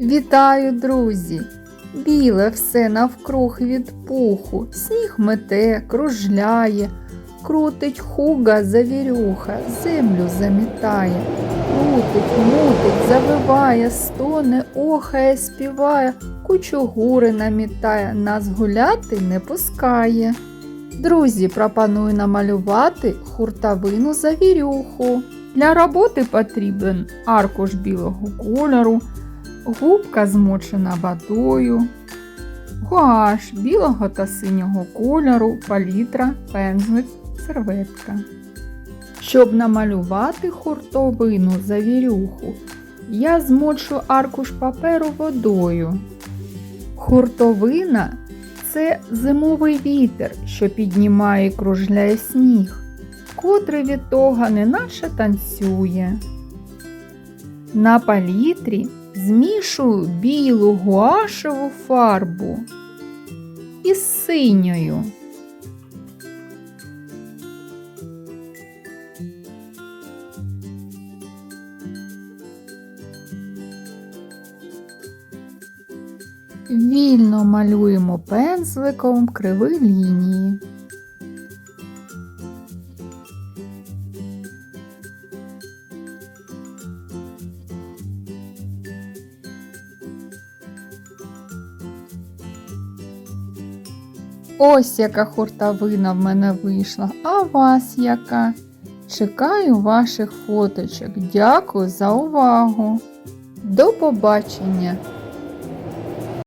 Вітаю, друзі! Біле все навкруг від пуху, сніг мете, кружляє, крутить хуга завірюха, землю замітає, крутить, мутить, завиває, стоне, охає, співає, кучугури намітає, нас гуляти не пускає. Друзі, пропоную намалювати хуртовину завірюху. Для роботи потрібен аркуш білого кольору, губка змочена водою, гуаш білого та синього кольору, палітра, пензлик, серветка. Щоб намалювати хуртовину завірюху, я змочу аркуш паперу водою. Хуртовина це зимовий вітер, що піднімає і кружляє сніг, котрий від того неначе танцює. На палітрі змішую білу гуашеву фарбу із синьою. Вільно малюємо пензликом криві лінії. Ось яка хуртовина в мене вийшла, а вас яка? Чекаю ваших фоточок. Дякую за увагу. До побачення!